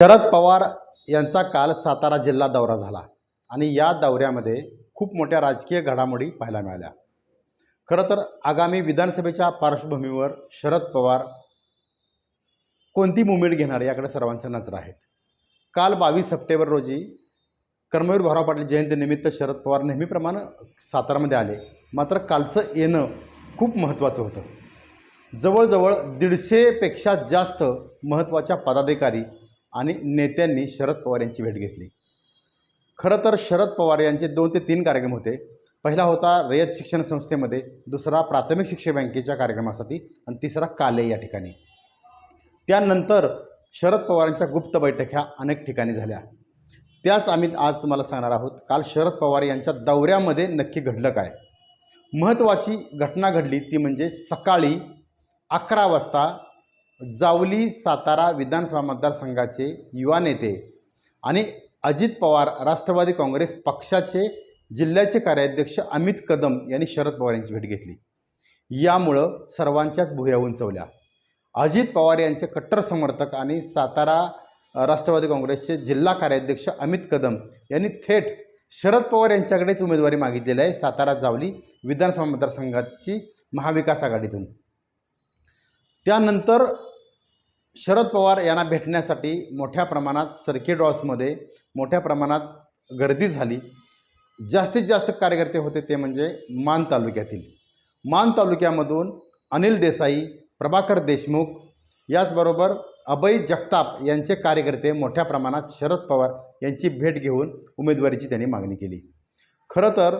शरद पवार यांचा काल सातारा जिल्हा दौरा झाला आणि या दौऱ्यामध्ये खूप मोठ्या राजकीय घडामोडी पाहायला मिळाल्या. खरं तर आगामी विधानसभेच्या पार्श्वभूमीवर शरद पवार कोणती मुवमेंट घेणार याकडे सर्वांच्या नजर आहेत. काल बावीस सप्टेंबर रोजी कर्मवीर भाऊराव पाटील जयंतीनिमित्त शरद पवार नेहमीप्रमाणे सातारामध्ये आले. मात्र कालचं येणं खूप महत्त्वाचं होतं. जवळजवळ दीडशेपेक्षा जास्त महत्त्वाच्या पदाधिकारी आणि नेत्यांनी शरद पवार यांची भेट घेतली. खरं तर शरद पवार यांचे दोन ते तीन कार्यक्रम होते. पहिला होता रयत शिक्षण संस्थेमध्ये दुसरा प्राथमिक शिक्षण बँकेच्या कार्यक्रमासाठी आणि तिसरा काले या ठिकाणी. त्यानंतर शरद पवारांच्या गुप्त बैठक ह्या अनेक ठिकाणी झाल्या. त्याच आम्ही आज तुम्हाला सांगणार आहोत काल शरद पवार यांच्या दौऱ्यामध्ये नक्की घडलं काय? महत्त्वाची घटना घडली ती म्हणजे सकाळी अकरा वाजता जावली सातारा विधानसभा मतदारसंघाचे युवा नेते आणि अजित पवार राष्ट्रवादी काँग्रेस पक्षाचे जिल्ह्याचे कार्याध्यक्ष अमित कदम यांनी शरद पवार यांची भेट घेतली. यामुळं सर्वांच्याच भुया उंचवल्या. अजित पवार यांचे कट्टर समर्थक आणि सातारा राष्ट्रवादी काँग्रेसचे जिल्हा कार्याध्यक्ष अमित कदम यांनी थेट शरद पवार यांच्याकडेच उमेदवारी मागितलेली आहे सातारा जावली विधानसभा मतदारसंघाची महाविकास आघाडीतून. त्यानंतर शरद पवार यांना भेटण्यासाठी मोठ्या प्रमाणात सर्किट हाऊसमध्ये मोठ्या प्रमाणात गर्दी झाली. जास्तीत जास्त कार्यकर्ते होते ते म्हणजे मान तालुक्यातील. मान तालुक्यामधून अनिल देसाई प्रभाकर देशमुख याचबरोबर अभय जगताप यांचे कार्यकर्ते मोठ्या प्रमाणात शरद पवार यांची भेट घेऊन उमेदवारीची त्यांनी मागणी केली. खरं तर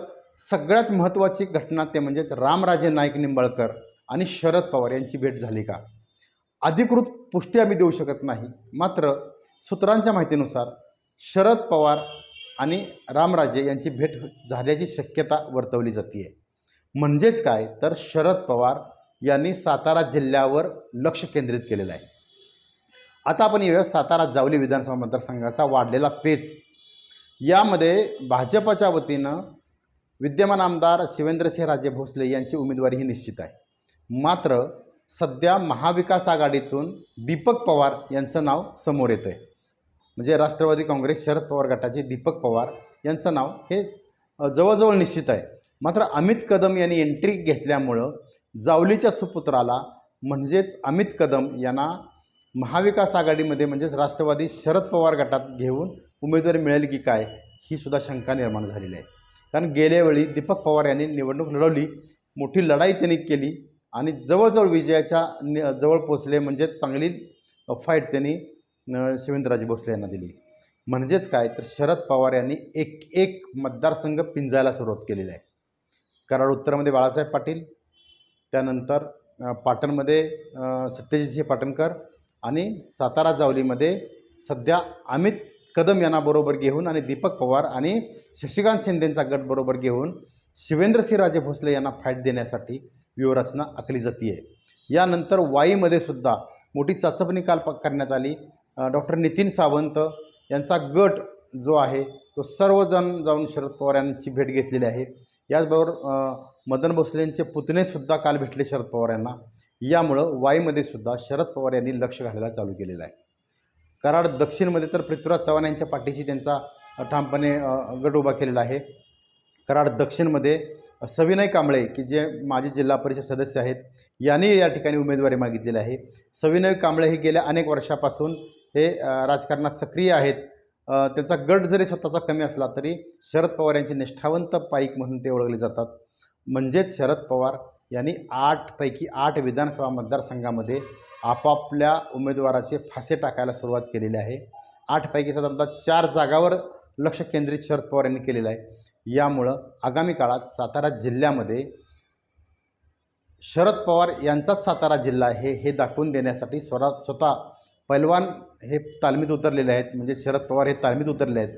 सगळ्यात महत्त्वाची घटना ते म्हणजेच रामराजे नाईक निंबाळकर आणि शरद पवार यांची भेट झाली का? अधिकृत पुष्टी आम्ही देऊ शकत नाही. मात्र सूत्रांच्या माहितीनुसार शरद पवार आणि रामराजे यांची भेट झाल्याची शक्यता वर्तवली जाते आहे म्हणजेच काय? तर शरद पवार यांनी सातारा जिल्ह्यावर लक्ष केंद्रित केलेलं आहे. आता आपण येऊया सातारा जावली विधानसभा मतदारसंघाचा वाढलेला पेच. यामध्ये भाजपच्या वतीनं विद्यमान आमदार शिवेंद्रसिंह राजे भोसले यांची उमेदवारी ही निश्चित आहे. मात्र सध्या महाविकास आघाडीतून दीपक पवार यांचं नाव समोर येतं आहे म्हणजे राष्ट्रवादी काँग्रेस शरद पवार गटाचे दीपक पवार यांचं नाव हे जवळजवळ निश्चित आहे. मात्र अमित कदम यांनी एंट्री घेतल्यामुळं जावलीच्या सुपुत्राला म्हणजेच अमित कदम यांना महाविकास आघाडीमध्ये म्हणजेच राष्ट्रवादी शरद पवार गटात घेऊन उमेदवारी मिळेल की काय ही सुद्धा शंका निर्माण झालेली आहे. कारण गेल्यावेळी दीपक पवार यांनी निवडणूक लढवली मोठी लढाई त्यांनी केली आणि जवळजवळ विजयाच्या न जवळ पोचले म्हणजेच चांगली फाईट त्यांनी शिवेंद्रराजे भोसले यांना दिली. म्हणजेच काय? तर शरद पवार यांनी एक एक मतदारसंघ पिंजायला सुरुवात केलेली आहे. कराड उत्तरमध्ये बाळासाहेब पाटील त्यानंतर पाटणमध्ये सत्यजितसिंह पाटणकर आणि सातारा जावलीमध्ये सध्या अमित कदम यांना बरोबर घेऊन आणि दीपक पवार आणि शशिकांत शिंदेंचा गट बरोबर घेऊन शिवेंद्रसिंहराजे भोसले यांना फाईट देण्यासाठी व्यूहरचना आखली जाते आहे यानंतर वाईमध्ये सुद्धा मोठी चाचपणी काल करण्यात आली. डॉक्टर नितीन सावंत यांचा गट जो आहे तो सर्वजण जाऊन शरद पवार यांची भेट घेतलेली आहे. याचबरोबर मदन भोसले यांचे पुतणेसुद्धा काल भेटले शरद पवार यांना. यामुळं वाईमध्ये सुद्धा शरद पवार यांनी लक्ष घालायला चालू केलेलं आहे. कराड दक्षिणमध्ये तर पृथ्वीराज चव्हाण यांच्या पाठीशी त्यांचा ठामपणे गट उभा केलेला आहे. कराड दक्षिणमध्ये सविनय कांबळे की जे माजी जिल्हा परिषद सदस्य आहेत यांनी या ठिकाणी उमेदवारी मागितलेली आहे. सविनय कांबळे हे गेल्या अनेक वर्षापासून हे राजकारणात सक्रिय आहेत. त्यांचा गट जरी स्वतःचा कमी असला तरी शरद पवार यांचे निष्ठावंत पाईक म्हणून ते ओळखले जातात. म्हणजेच शरद पवार यांनी आठपैकी आठ विधानसभा मतदारसंघामध्ये आपापल्या उमेदवाराचे फासे टाकायला सुरुवात केलेली आहे. आठपैकी साधारणतः चार जागावर लक्ष केंद्रित शरद पवार यांनी केलेलं आहे. यामुळं आगामी काळात सातारा जिल्ह्यामध्ये शरद पवार यांचाच सातारा जिल्हा आहे हे दाखवून देण्यासाठी स्वरा स्वतः पैलवान हे तालमीत उतरलेले आहेत म्हणजे शरद पवार हे तालमीत उतरले आहेत.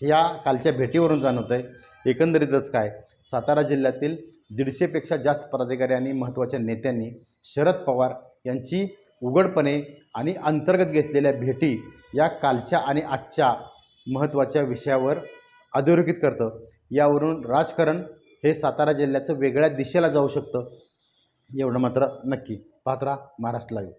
या कालच्या भेटीवरून जाणवत आहे एकंदरीतच काय सातारा जिल्ह्यातील दीडशेपेक्षा जास्त पदाधिकारी आणि महत्त्वाच्या नेत्यांनी शरद पवार यांची उघडपणे आणि अंतर्गत घेतलेल्या भेटी या कालच्या आणि आजच्या महत्त्वाच्या विषयावर अधोरेखित करतं. यावरून राजकारण हे सातारा जिल्ह्याचं वेगळ्या दिशेला जाऊ शकतं. एवढं मात्र नक्की. पाहत राहा महाराष्ट्र लाईव्ह